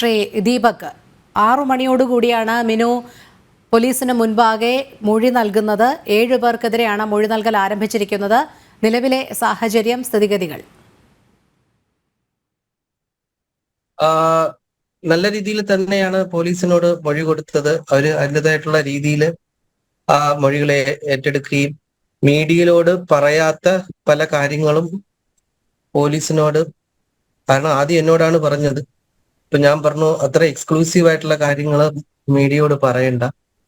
ശ്രീ ദീപക്. ആറു മണിയോടുകൂടിയാണ് മിനു പോലീസിന് മുൻപാകെ മൊഴി നൽകുന്നത്. ഏഴു പേർക്കെതിരെയാണ് മൊഴി നൽകൽ ആരംഭിച്ചിരിക്കുന്നത്. നിലവിലെ സാഹചര്യം സ്ഥിതിഗതികൾ. നല്ല രീതിയിൽ തന്നെയാണ് പോലീസിനോട് മൊഴി കൊടുത്തത്. അവർ അതിന്റെതായിട്ടുള്ള രീതിയിൽ ആ മൊഴികളെ ഏറ്റെടുക്കുകയും മീഡിയയിലോട് പറയാത്ത പല കാര്യങ്ങളും പോലീസിനോട് കാരണം ആദ്യം എന്നോടാണ് പറഞ്ഞത്. ഇപ്പൊ ഞാൻ പറഞ്ഞു അത്ര എക്സ്ക്ലൂസീവ് ആയിട്ടുള്ള കാര്യങ്ങൾ മീഡിയയോട് പറയണ്ട.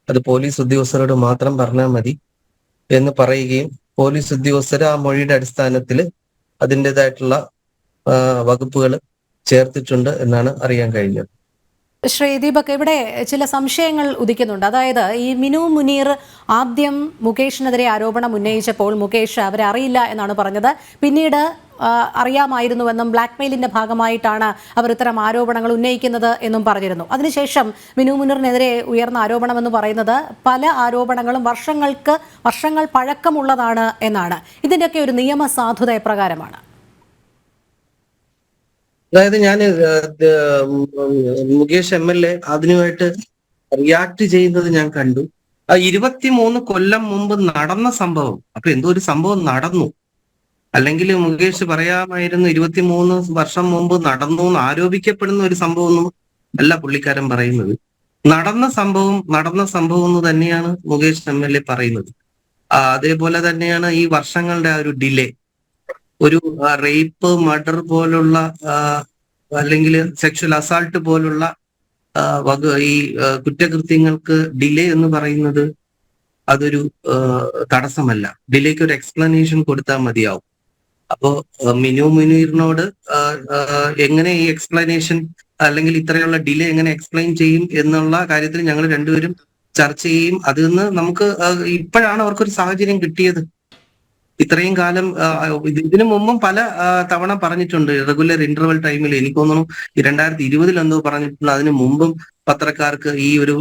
അത് പോലീസ് ഉദ്യോഗസ്ഥരോട് മാത്രം പറഞ്ഞാൽ മതി എന്ന് പറയുകയും പോലീസ് ഉദ്യോഗസ്ഥർ ആ മൊഴിയുടെ അടിസ്ഥാനത്തിൽ അതിന്റെതായിട്ടുള്ള വകുപ്പുകൾ ചേർത്തിട്ടുണ്ട് എന്നാണ് അറിയാൻ കഴിഞ്ഞത്. ശ്രീ ദീപക് ഇവിടെ ചില സംശയങ്ങൾ ഉദിക്കുന്നുണ്ട്. അതായത് ഈ മിനു മുനീർ ആദ്യം മുകേഷിനെതിരെ ആരോപണം ഉന്നയിച്ചപ്പോൾ മുകേഷ് അവരെ അറിയില്ല എന്നാണ് പറഞ്ഞത്. പിന്നീട് അറിയാമായിരുന്നുവെന്നും ബ്ലാക്ക്മെയിലിന്റെ ഭാഗമായിട്ടാണ് അവർ ഇത്തരം ആരോപണങ്ങൾ ഉന്നയിക്കുന്നത് എന്നും പറഞ്ഞിരുന്നു. അതിനുശേഷം മിനു മുനീറിനെതിരെ ഉയർന്ന ആരോപണം എന്ന് പറയുന്നത് പല ആരോപണങ്ങളും വർഷങ്ങൾക്ക് വർഷങ്ങൾ പഴക്കമുള്ളതാണ് എന്നാണ്. ഇതിന്റെയൊക്കെ ഒരു നിയമസാധുത എപ്രകാരമാണ് അതായത് ഞാൻ മുകേഷ് എം എൽ എ അതിനുമായിട്ട് റിയാക്ട് ചെയ്യുന്നത് ഞാൻ കണ്ടു. ആ ഇരുപത്തിമൂന്ന് കൊല്ലം മുമ്പ് നടന്ന സംഭവം. അപ്പൊ എന്തോ ഒരു സംഭവം നടന്നു. അല്ലെങ്കിൽ മുകേഷ് പറയാമായിരുന്നു ഇരുപത്തിമൂന്ന് വർഷം മുമ്പ് നടന്നു എന്ന് ആരോപിക്കപ്പെടുന്ന ഒരു സംഭവമൊന്നും അല്ല പുള്ളിക്കാരൻ പറയുന്നത്. നടന്ന സംഭവം നടന്ന സംഭവം എന്ന് തന്നെയാണ് മുകേഷ് എം എൽ എ പറയുന്നത്. അതേപോലെ തന്നെയാണ് ഈ വർഷങ്ങളുടെ ആ ഒരു ഡിലേ. ഒരു റേപ്പ് മർഡർ പോലുള്ള അല്ലെങ്കിൽ സെക്ഷൽ അസാൾട്ട് പോലുള്ള ഈ കുറ്റകൃത്യങ്ങൾക്ക് ഡിലേ എന്ന് പറയുന്നത് അതൊരു തടസ്സമല്ല. ഡിലേക്ക് ഒരു എക്സ്പ്ലനേഷൻ കൊടുത്താൽ മതിയാവും. അപ്പോ മിനു മുനീറിനോട് എങ്ങനെ ഈ എക്സ്പ്ലനേഷൻ അല്ലെങ്കിൽ ഇത്രയുള്ള ഡിലേ എങ്ങനെ എക്സ്പ്ലെയിൻ ചെയ്യും എന്നുള്ള കാര്യത്തിൽ ഞങ്ങൾ രണ്ടുപേരും ചർച്ച ചെയ്യും. അതിൽ നിന്ന് നമുക്ക് ഇപ്പോഴാണ് അവർക്കൊരു സാഹചര്യം കിട്ടിയത്. ഇത്രയും കാലം ഇതിനു മുമ്പും പല തവണ പറഞ്ഞിട്ടുണ്ട്. റെഗുലർ ഇന്റർവൽ ടൈമിൽ എനിക്ക് തോന്നുന്നു രണ്ടായിരത്തി ഇരുപതിൽ എന്തോ പറഞ്ഞിട്ടുണ്ട്. അതിനു മുമ്പും പത്രക്കാർക്ക് ഈ ഒരു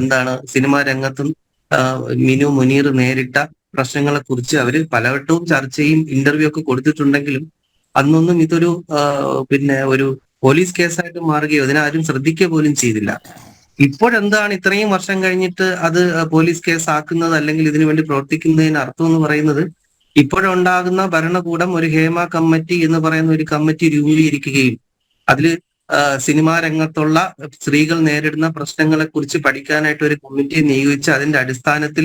എന്താണ് സിനിമാ രംഗത്തും മിനു മുനീർ നേരിട്ട പ്രശ്നങ്ങളെ കുറിച്ച് അവർ പലവട്ടവും ചർച്ചയും ഇന്റർവ്യൂ ഒക്കെ കൊടുത്തിട്ടുണ്ടെങ്കിലും അന്നൊന്നും ഇതൊരു പിന്നെ ഒരു പോലീസ് കേസായിട്ട് മാറുകയോ അതിനാരും ശ്രദ്ധിക്കുക പോലും ചെയ്തില്ല. ഇപ്പോഴെന്താണ് ഇത്രയും വർഷം കഴിഞ്ഞിട്ട് അത് പോലീസ് കേസ് ആക്കുന്നത് അല്ലെങ്കിൽ ഇതിനു വേണ്ടി പ്രവർത്തിക്കുന്നതിന് അർത്ഥം എന്ന് പറയുന്നത് ഇപ്പോഴുണ്ടാകുന്ന ഭരണകൂടം ഒരു ഹേമ കമ്മിറ്റി എന്ന് പറയുന്ന ഒരു കമ്മിറ്റി രൂപീകരിക്കുകയും അതിൽ സിനിമാ രംഗത്തുള്ള സ്ത്രീകൾ നേരിടുന്ന പ്രശ്നങ്ങളെ കുറിച്ച് പഠിക്കാനായിട്ട് ഒരു കമ്മിറ്റി നിയോഗിച്ച് അതിന്റെ അടിസ്ഥാനത്തിൽ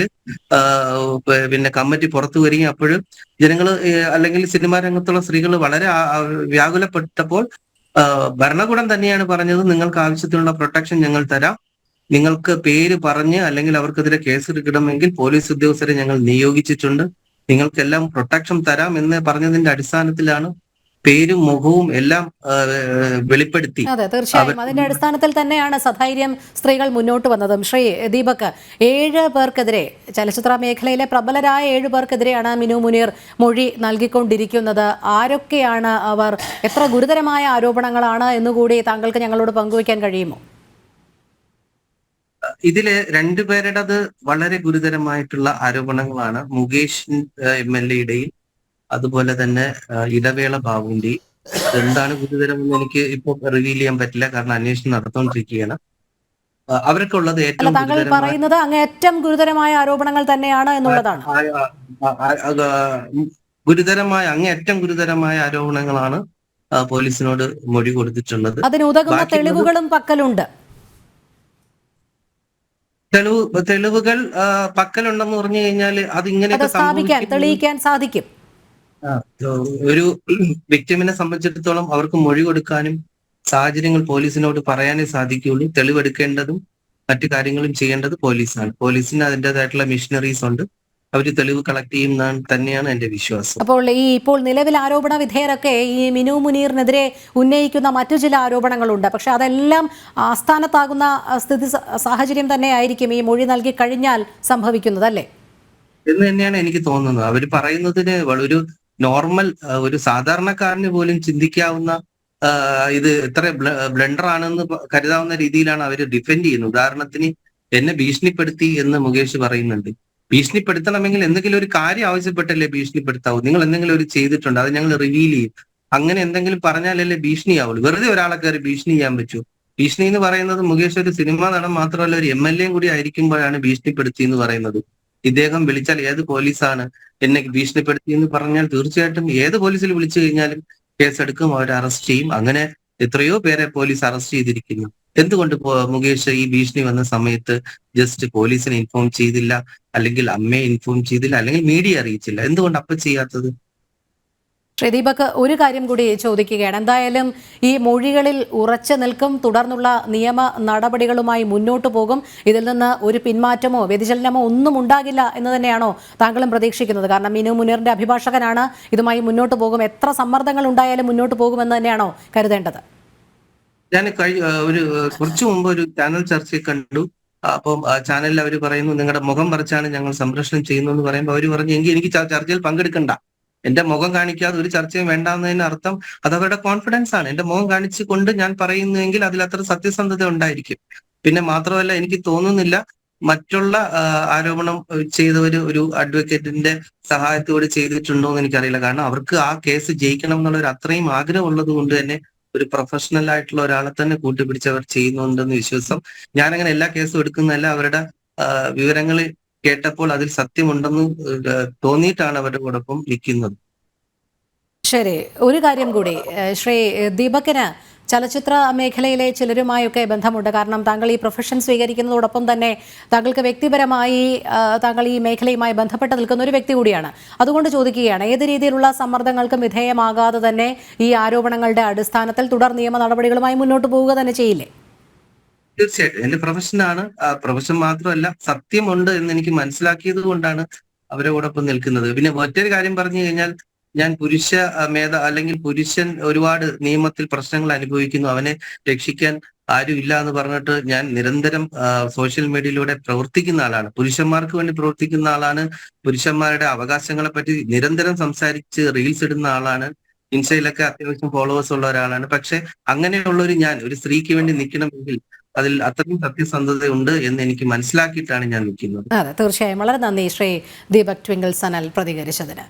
പിന്നെ കമ്മിറ്റി പുറത്തു വരികയും അപ്പോഴും ജനങ്ങൾ അല്ലെങ്കിൽ സിനിമാ രംഗത്തുള്ള സ്ത്രീകൾ വളരെ വ്യാകുലപ്പെട്ടപ്പോൾ ഭരണകൂടം തന്നെയാണ് പറഞ്ഞത് നിങ്ങൾക്ക് ആവശ്യത്തിനുള്ള പ്രൊട്ടക്ഷൻ ഞങ്ങൾ തരാം. നിങ്ങൾക്ക് പേര് പറഞ്ഞ് അല്ലെങ്കിൽ അവർക്കെതിരെ കേസെടുക്കണമെങ്കിൽ പോലീസ് ഉദ്യോഗസ്ഥരെ ഞങ്ങൾ നിയോഗിച്ചിട്ടുണ്ട്. നിങ്ങൾക്കെല്ലാം പ്രൊട്ടക്ഷൻ തരാം എന്ന് പറഞ്ഞതിന്റെ അടിസ്ഥാനത്തിലാണ് പേരും മുഖവും എല്ലാം വെളിപ്പെടുത്തി. അതെ തീർച്ചയായും. അതിന്റെ അടിസ്ഥാനത്തിൽ തന്നെയാണ് സധൈര്യം സ്ത്രീകൾ മുന്നോട്ട് വന്നതും. ശ്രീ ദീപക് ഏഴ് പേർക്കെതിരെ ചലച്ചിത്ര മേഖലയിലെ പ്രബലരായ ഏഴ് പേർക്കെതിരെയാണ് മിനു മുനീർ മൊഴി നൽകിക്കൊണ്ടിരിക്കുന്നത്. ആരൊക്കെയാണ് അവർ? എത്ര ഗുരുതരമായ ആരോപണങ്ങളാണ് എന്നുകൂടി താങ്കൾക്ക് ഞങ്ങളോട് പങ്കുവയ്ക്കാൻ കഴിയുമോ? ഇതിൽ രണ്ടുപേരുടേത് വളരെ ഗുരുതരമായിട്ടുള്ള ആരോപണങ്ങളാണ്. മുകേഷ് എം എൽ എയുടെയും അതുപോലെ തന്നെ ഇടവേള ബാബുവിന്റെയും. എന്താണ് ഗുരുതരമെന്ന് എനിക്ക് ഇപ്പൊ റിവീൽ ചെയ്യാൻ പറ്റില്ല. കാരണം അന്വേഷണം നടത്തോണ്ടിരിക്കുകയാണ്. ആ, അവർക്കുള്ളത് ഏറ്റവും താങ്കൾ പറയുന്നത് അങ്ങേയറ്റം ഗുരുതരമായ ആരോപണങ്ങൾ തന്നെയാണ് എന്നുള്ളതാണ്. ഗുരുതരമായ ആ, ഗുരുതരമായ ആരോപണങ്ങളാണ് പോലീസിനോട് മൊഴി കൊടുത്തിട്ടുള്ളത്. അതിന് ഉതകുന്ന തെളിവുകളും പക്കലുണ്ട്. തെളിവ് തെളിവുകൾ പക്കലുണ്ടെന്ന് പറഞ്ഞു കഴിഞ്ഞാൽ അത് ഇങ്ങനെ സ്ഥാപിക്കാൻ തെളിയിക്കാൻ സാധിക്കും. ഒരു വിക്ടിമിനെ സംബന്ധിച്ചിടത്തോളം അവർക്ക് മൊഴി കൊടുക്കാനും സാഹചര്യങ്ങൾ പോലീസിനോട് പറയാനേ സാധിക്കുകയുള്ളൂ. തെളിവെടുക്കേണ്ടതും മറ്റു കാര്യങ്ങളും ചെയ്യേണ്ടത് പോലീസാണ്. പോലീസിന് അതിന്റെതായിട്ടുള്ള മിഷനറീസ് ഉണ്ട്. അവർ തെളിവ് കളക്ട് ചെയ്യും തന്നെയാണ് എന്റെ വിശ്വാസം. അപ്പോൾ ഈ ഇപ്പോൾ നിലവിൽ ആരോപണ വിധേയരൊക്കെ ഈ മിനു മുനീറിനെതിരെ ഉന്നയിക്കുന്ന മറ്റു ചില ആരോപണങ്ങളുണ്ട്. പക്ഷെ അതെല്ലാം ആസ്ഥാനത്താകുന്ന സ്ഥിതി സാഹചര്യം തന്നെ ആയിരിക്കും ഈ മൊഴി നൽകി കഴിഞ്ഞാൽ സംഭവിക്കുന്നത് അല്ലേ? എന്ന് തന്നെയാണ് എനിക്ക് തോന്നുന്നത്. അവർ പറയുന്നതിന് ഒരു നോർമൽ ഒരു സാധാരണക്കാരന് പോലും ചിന്തിക്കാവുന്ന ഇത് എത്ര ബ്ലണ്ടർ ആണെന്ന് കരുതാവുന്ന രീതിയിലാണ് അവർ ഡിഫെൻഡ് ചെയ്യുന്നത്. ഉദാഹരണത്തിന് എന്നെ ഭീഷണിപ്പെടുത്തി എന്ന് മുകേഷ് പറയുന്നുണ്ട്. ഭീഷണിപ്പെടുത്തണമെങ്കിൽ എന്തെങ്കിലും ഒരു കാര്യം ആവശ്യപ്പെട്ടല്ലേ ഭീഷണിപ്പെടുത്താവൂ? നിങ്ങൾ എന്തെങ്കിലും ഒരു ചെയ്തിട്ടുണ്ട് അത് ഞങ്ങൾ റിവീൽ ചെയ്യും. അങ്ങനെ എന്തെങ്കിലും പറഞ്ഞാലല്ലേ ഭീഷണിയാവുള്ളൂ. വെറുതെ ഒരാളെ കയറി ഭീഷണി ചെയ്യാൻ പറ്റൂ. ഭീഷണി എന്ന് പറയുന്നത് മുകേഷ് ഒരു സിനിമാ നടൻ മാത്രമല്ല ഒരു എം എൽ എയും കൂടി ആയിരിക്കുമ്പോഴാണ് ഭീഷണിപ്പെടുത്തി എന്ന് പറയുന്നത്. ഇദ്ദേഹം വിളിച്ചാൽ ഏത് പോലീസാണ് എന്നെ ഭീഷണിപ്പെടുത്തി എന്ന് പറഞ്ഞാൽ തീർച്ചയായിട്ടും ഏത് പോലീസിൽ വിളിച്ചു കഴിഞ്ഞാലും കേസെടുക്കും അവർ അറസ്റ്റ് ചെയ്യും. അങ്ങനെ എത്രയോ പേരെ പോലീസ് അറസ്റ്റ് ചെയ്തിരിക്കുന്നു. എന്തുകൊണ്ട് മുകേഷ് ഈ ഭീഷണി വന്ന സമയത്ത് ജസ്റ്റ് പോലീസിനെ ഇൻഫോം ചെയ്തില്ല? അല്ലെങ്കിൽ അമ്മയെ ഇൻഫോം ചെയ്തില്ല? അല്ലെങ്കിൽ മീഡിയ അറിയിച്ചില്ല? എന്തുകൊണ്ട് അപ്പൊ ചെയ്യാത്തത്? ശ്രീദീപക് ഒരു കാര്യം കൂടി ചോദിക്കുകയാണ്. എന്തായാലും ഈ മൊഴികളിൽ ഉറച്ചു നിൽക്കും. തുടർന്നുള്ള നിയമ നടപടികളുമായി മുന്നോട്ട് പോകും. ഇതിൽ നിന്ന് ഒരു പിന്മാറ്റമോ വ്യതിചലനമോ ഒന്നും ഉണ്ടാകില്ല എന്ന് തന്നെയാണോ താങ്കളും പ്രതീക്ഷിക്കുന്നത്. കാരണം മിനു മുനീറിന്റെ അഭിഭാഷകനാണ് ഇതുമായി മുന്നോട്ട് പോകും. എത്ര സമ്മർദ്ദങ്ങൾ ഉണ്ടായാലും മുന്നോട്ട് പോകുമെന്ന് തന്നെയാണോ കരുതേണ്ടത്? ഞാൻ കഴി ഒരു കുറച്ചു മുമ്പ് ഒരു ചാനൽ ചർച്ചയിൽ കണ്ടു. അപ്പം ചാനലിൽ അവർ പറയുന്നു നിങ്ങളുടെ മുഖം മറിച്ചാണ് ഞങ്ങൾ സംരക്ഷണം ചെയ്യുന്നു എന്ന് പറയുമ്പോൾ അവർ പറഞ്ഞു എങ്കിൽ എനിക്ക് ചർച്ചയിൽ പങ്കെടുക്കണ്ട. എന്റെ മുഖം കാണിക്കാതെ ഒരു ചർച്ചയും വേണ്ടാന്നതിന് അർത്ഥം അത് അവരുടെ കോൺഫിഡൻസ് ആണ്. എന്റെ മുഖം കാണിച്ചു കൊണ്ട് ഞാൻ പറയുന്നുവെങ്കിൽ അതിൽ അത്ര സത്യസന്ധത ഉണ്ടായിരിക്കും. പിന്നെ മാത്രമല്ല എനിക്ക് തോന്നുന്നില്ല മറ്റുള്ള ആരോപണം ചെയ്തവര് ഒരു അഡ്വക്കേറ്റിന്റെ സഹായത്തോടെ ചെയ്തിട്ടുണ്ടോ എന്ന് എനിക്കറിയില്ല. കാരണം അവർക്ക് ആ കേസ് ജയിക്കണം എന്നുള്ള ഒരു അത്രയും ആഗ്രഹം ഉള്ളത് കൊണ്ട് തന്നെ ഒരു പ്രൊഫഷണൽ ആയിട്ടുള്ള ഒരാളെ തന്നെ കൂട്ടുപിടിച്ച് അവർ ചെയ്യുന്നുണ്ടെന്ന് വിശ്വാസം. ഞാനങ്ങനെ എല്ലാ കേസും എടുക്കുന്നതല്ല അവരുടെ വിവരങ്ങൾ കേട്ടപ്പോൾ അതിൽ സത്യമുണ്ടെന്ന് തോന്നിയിട്ടാണ് അവരുടെ കൂടൊപ്പം നിൽക്കുന്നത്. ശരി. ഒരു കാര്യം കൂടി ശ്രീ ദീപകിന് ചലച്ചിത്ര മേഖലയിലെ ചിലരുമായൊക്കെ ബന്ധമുണ്ട്. കാരണം താങ്കൾ ഈ പ്രൊഫഷൻ സ്വീകരിക്കുന്നതോടൊപ്പം തന്നെ താങ്കൾക്ക് വ്യക്തിപരമായി താങ്കൾ ഈ മേഖലയുമായി ബന്ധപ്പെട്ട് നിൽക്കുന്ന ഒരു വ്യക്തി കൂടിയാണ്. അതുകൊണ്ട് ചോദിക്കുകയാണ് ഏത് രീതിയിലുള്ള സമ്മർദ്ദങ്ങൾക്കും വിധേയമാകാതെ തന്നെ ഈ ആരോപണങ്ങളുടെ അടിസ്ഥാനത്തിൽ തുടർ നിയമ നടപടികളുമായി മുന്നോട്ട് പോവുക തന്നെ ചെയ്യില്ലേ? തീർച്ചയായിട്ടും. എന്റെ പ്രൊഫഷനാണ് പ്രൊഫഷൻ മാത്രമല്ല സത്യമുണ്ട് എന്ന് എനിക്ക് മനസ്സിലാക്കിയത് കൊണ്ടാണ് അവരോടൊപ്പം നിൽക്കുന്നത്. പിന്നെ മറ്റൊരു കാര്യം പറഞ്ഞു കഴിഞ്ഞാൽ ഞാൻ പുരുഷ മേധ അല്ലെങ്കിൽ പുരുഷൻ ഒരുപാട് നിയമത്തിൽ പ്രശ്നങ്ങൾ അനുഭവിക്കുന്നു. അവനെ രക്ഷിക്കാൻ ആരും ഇല്ല എന്ന് പറഞ്ഞിട്ട് ഞാൻ നിരന്തരം സോഷ്യൽ മീഡിയയിലൂടെ പ്രവർത്തിക്കുന്ന ആളാണ്. പുരുഷന്മാർക്ക് വേണ്ടി പ്രവർത്തിക്കുന്ന ആളാണ്. പുരുഷന്മാരുടെ അവകാശങ്ങളെ പറ്റി നിരന്തരം സംസാരിച്ച് റീൽസ് ഇടുന്ന ആളാണ്. ഇൻസ്റ്റയിലൊക്കെ അത്യാവശ്യം ഫോളോവേഴ്സ് ഉള്ള ഒരാളാണ്. പക്ഷെ അങ്ങനെയുള്ള ഒരു ഞാൻ ഒരു സ്ത്രീക്ക് വേണ്ടി നിൽക്കണമെങ്കിൽ അതിൽ അത്രയും സത്യസന്ധതയുണ്ട് എന്ന് എനിക്ക് മനസ്സിലാക്കിയിട്ടാണ് ഞാൻ നിൽക്കുന്നത്. അതെ തീർച്ചയായും. വളരെ നന്ദി ശ്രീ ദീപക് ട്വിങ്കിൾ സനൽ പ്രതികരിച്ചതിന്.